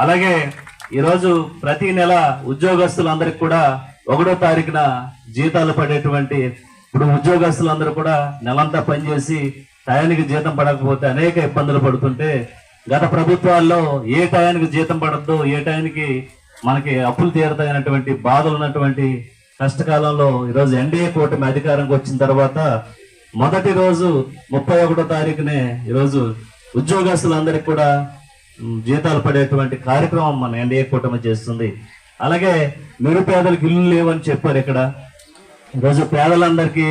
అలాగే ఈరోజు ప్రతి నెల ఉద్యోగస్తులందరికీ కూడా ఒకటో తారీఖున జీతాలు పడేటువంటి ఇప్పుడు ఉద్యోగస్తులందరూ కూడా నెలంతా పనిచేసి టయానికి జీతం పడకపోతే అనేక ఇబ్బందులు పడుతుంటే గత ప్రభుత్వాల్లో ఏ టయానికి జీతం పడద్దు ఏ టయానికి మనకి అప్పులు తీరతాయనటువంటి బాధలు ఉన్నటువంటి కష్టకాలంలో ఈరోజు ఎన్డీఏ కూటమి అధికారంకి వచ్చిన తర్వాత మొదటి రోజు ముప్పై ఒకటో తారీఖునే ఈరోజు ఉద్యోగస్తులందరికీ కూడా జీతాలు పడేటువంటి కార్యక్రమం మన ఎన్డీఏ కూటమి చేస్తుంది. అలాగే నిరుపేదలకు ఇల్లు లేవని చెప్పారు ఇక్కడ. ఈరోజు పేదలందరికీ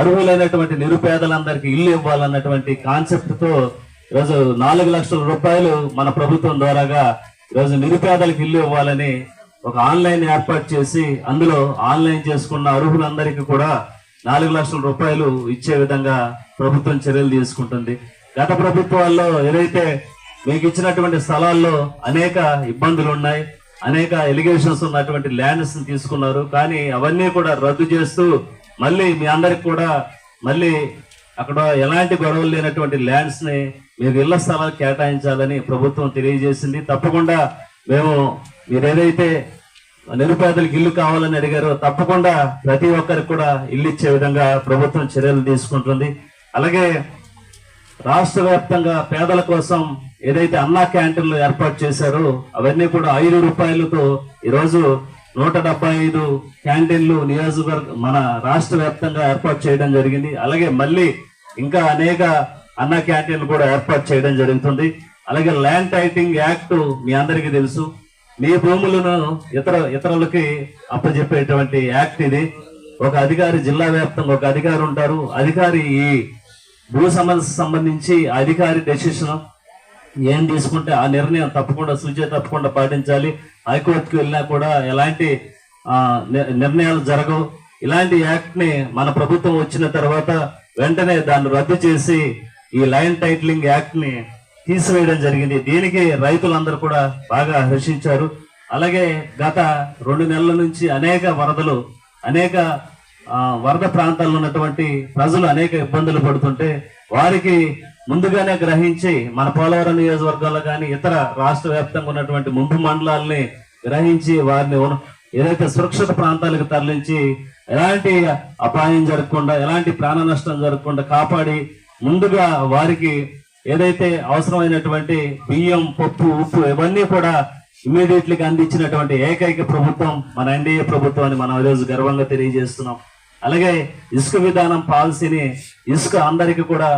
అర్హులైనటువంటి నిరుపేదలందరికీ ఇల్లు ఇవ్వాలన్నటువంటి కాన్సెప్ట్తో ఈరోజు నాలుగు లక్షల రూపాయలు మన ప్రభుత్వం ద్వారాగా ఈరోజు నిరుపేదలకు ఇల్లు ఇవ్వాలని ఒక ఆన్లైన్ ఏర్పాటు చేసి అందులో ఆన్లైన్ చేసుకున్న అర్హులందరికీ కూడా నాలుగు లక్షల రూపాయలు ఇచ్చే విధంగా ప్రభుత్వం చర్యలు తీసుకుంటుంది. గత ప్రభుత్వాల్లో ఏదైతే మీకు ఇచ్చినటువంటి స్థలాల్లో అనేక ఇబ్బందులు ఉన్నాయి అనేక ఎలిగేషన్స్ ఉన్నటువంటి ల్యాండ్స్ తీసుకున్నారు. కానీ అవన్నీ కూడా రద్దు చేస్తూ మళ్ళీ మీ అందరికి కూడా మళ్ళీ అక్కడ ఎలాంటి గొడవలు లేనటువంటి ల్యాండ్స్ని మీకు ఇళ్ళ స్థలాలు కేటాయించాలని ప్రభుత్వం తెలియజేసింది. తప్పకుండా మేము మీరు ఏదైతే నిరుపేదలకు ఇల్లు కావాలని అడిగారో తప్పకుండా ప్రతి ఒక్కరికి కూడా ఇల్లు ఇచ్చే విధంగా ప్రభుత్వం చర్యలు తీసుకుంటుంది. అలాగే రాష్ట్ర వ్యాప్తంగా పేదల కోసం ఏదైతే అన్నా క్యాంటీన్లు ఏర్పాటు చేశారో అవన్నీ కూడా ఐదు రూపాయలతో ఈరోజు నూట డెబ్బై ఐదు క్యాంటీన్లు నియోజకవర్గ మన రాష్ట్ర వ్యాప్తంగా ఏర్పాటు చేయడం జరిగింది. అలాగే మళ్ళీ ఇంకా అనేక అన్నా క్యాంటీన్లు కూడా ఏర్పాటు చేయడం జరుగుతుంది. అలాగే ల్యాండ్ టైటింగ్ యాక్ట్ మీ అందరికీ తెలుసు. మీ భూములను ఇతర ఇతరులకి అప్పచెప్పేటువంటి యాక్ట్ ఇది. ఒక అధికారి జిల్లా వ్యాప్తంగా ఒక అధికారి ఉంటారు. అధికారి ఈ భూ సమస్య సంబంధించి అధికారి డెసిషన్ ఏం తీసుకుంటే ఆ నిర్ణయం తప్పకుండా సూచన తప్పకుండా పాటించాలి. హైకోర్టుకి వెళ్ళినా కూడా ఎలాంటి ని- నిర్ణయాలు జరగవు. ఇలాంటి యాక్ట్ని మన ప్రభుత్వం వచ్చిన తర్వాత వెంటనే దాన్ని రద్దు చేసి ఈ లైన్ టైటిలింగ్ యాక్ట్ని తీసివేయడం జరిగింది. దీనికి రైతులందరూ కూడా బాగా హర్షించారు. అలాగే గత రెండు నెలల నుంచి అనేక వరదలు అనేక వరద ప్రాంతాల్లో ఉన్నటువంటి ప్రజలు అనేక ఇబ్బందులు పడుతుంటే వారికి ముందుగానే గ్రహించి మన పోలవరం నియోజకవర్గంలో కానీ ఇతర రాష్ట్ర వ్యాప్తంగా ఉన్నటువంటి ముంపు మండలాల్ని గ్రహించి వారిని ఏదైతే సురక్షిత ప్రాంతాలకు తరలించి ఎలాంటి అపాయం జరగకుండా ఎలాంటి ప్రాణ నష్టం జరగకుండా కాపాడి ముందుగా వారికి ఏదైతే అవసరమైనటువంటి బియ్యం పప్పు ఉప్పు ఇవన్నీ కూడా ఇమీడియట్లీగా అందించినటువంటి ఏకైక ప్రభుత్వం మన ఎన్డీఏ ప్రభుత్వం అని మనం ఈరోజు గర్వంగా తెలియజేస్తున్నాం. అలాగే ఇసుక విధానం పాలసీని ఇసుక అందరికీ కూడా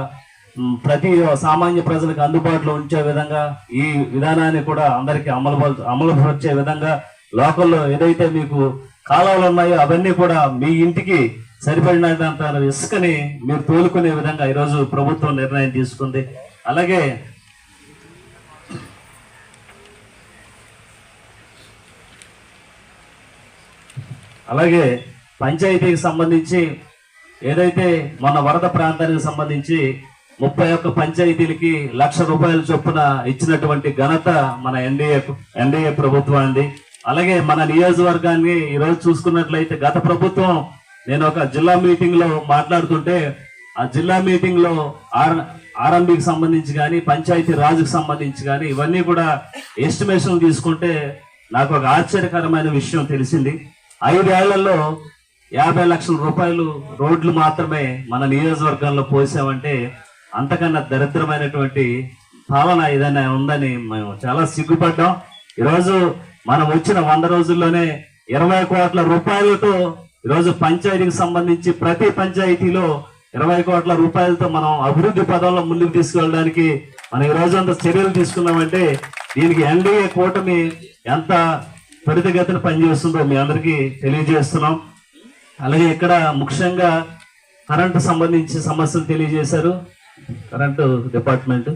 ప్రతి సామాన్య ప్రజలకు అందుబాటులో ఉంచే విధంగా ఈ విధానాన్ని కూడా అందరికీ అమలు అమలుపరిచే విధంగా లోకల్లో ఏదైతే మీకు కాలువలు ఉన్నాయో అవన్నీ కూడా మీ ఇంటికి సరిపడినంత ఇసుకని మీరు తోలుకునే విధంగా ఈరోజు ప్రభుత్వం నిర్ణయం తీసుకుంది. అలాగే అలాగే పంచాయతీకి సంబంధించి ఏదైతే మన వరద ప్రాంతానికి సంబంధించి ముప్పై ఒక్క పంచాయతీలకి లక్ష రూపాయల చొప్పున ఇచ్చినటువంటి ఘనత మన ఎన్డీఏ ఎన్డీఏ ప్రభుత్వానికి అలాగే మన నియోజకవర్గాన్ని ఈరోజు చూసుకున్నట్లయితే గత ప్రభుత్వం నేను ఒక జిల్లా మీటింగ్లో మాట్లాడుతుంటే ఆ జిల్లా మీటింగ్లో ఆర్ ఆర్ఎంబికి సంబంధించి కానీ పంచాయతీ రాజుకు సంబంధించి కానీ ఇవన్నీ కూడా ఎస్టిమేషన్ తీసుకుంటే నాకు ఒక ఆశ్చర్యకరమైన విషయం తెలిసింది. ఐదేళ్ళలో యాభై లక్షల రూపాయలు రోడ్లు మాత్రమే మన నియోజకవర్గంలో పోసామంటే అంతకన్నా దరిద్రమైనటువంటి పాలన ఏదైనా ఉందని మేము చాలా సిగ్గుపడ్డాం. ఈరోజు మనం వచ్చిన వంద రోజుల్లోనే ఇరవై కోట్ల రూపాయలతో ఈరోజు పంచాయతీకి సంబంధించి ప్రతి పంచాయతీలో ఇరవై కోట్ల రూపాయలతో మనం అభివృద్ధి పదంలో ముందుకు తీసుకెళ్ళడానికి మనం ఈ రోజు అంత చర్యలు తీసుకున్నామంటే దీనికి ఎన్డీఏ కూటమి ఎంత త్వరితగతిన పనిచేస్తుందో మీ అందరికీ తెలియజేస్తున్నాం. అలాగే ఇక్కడ ముఖ్యంగా కరెంటు సంబంధించి సమస్యలు తెలియజేశారు. Current department.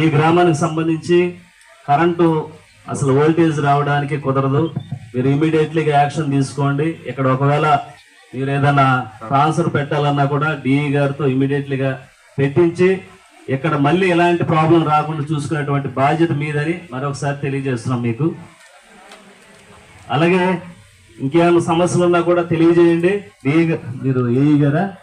ఈ గ్రామానికి సంబంధించి కరెంటు అసలు వోల్టేజ్ రావడానికి కుదరదు. మీరు ఇమీడియట్లీ యాక్షన్ తీసుకోండి. ఇక్కడ ఒకవేళ మీరు ఏదైనా ట్రాన్స్ఫర్ పెట్టాలన్నా కూడా డిఈ గారితో ఇమీడియట్లీగా పెట్టించి ఇక్కడ మళ్ళీ ఎలాంటి ప్రాబ్లం రాకుండా చూసుకునేటువంటి బాధ్యత మీదని మరొకసారి తెలియజేస్తున్నాం మీకు. అలాగే ఇంకేమైనా సమస్యలు ఉన్నా కూడా తెలియజేయండి. మీరు ఏ గారా?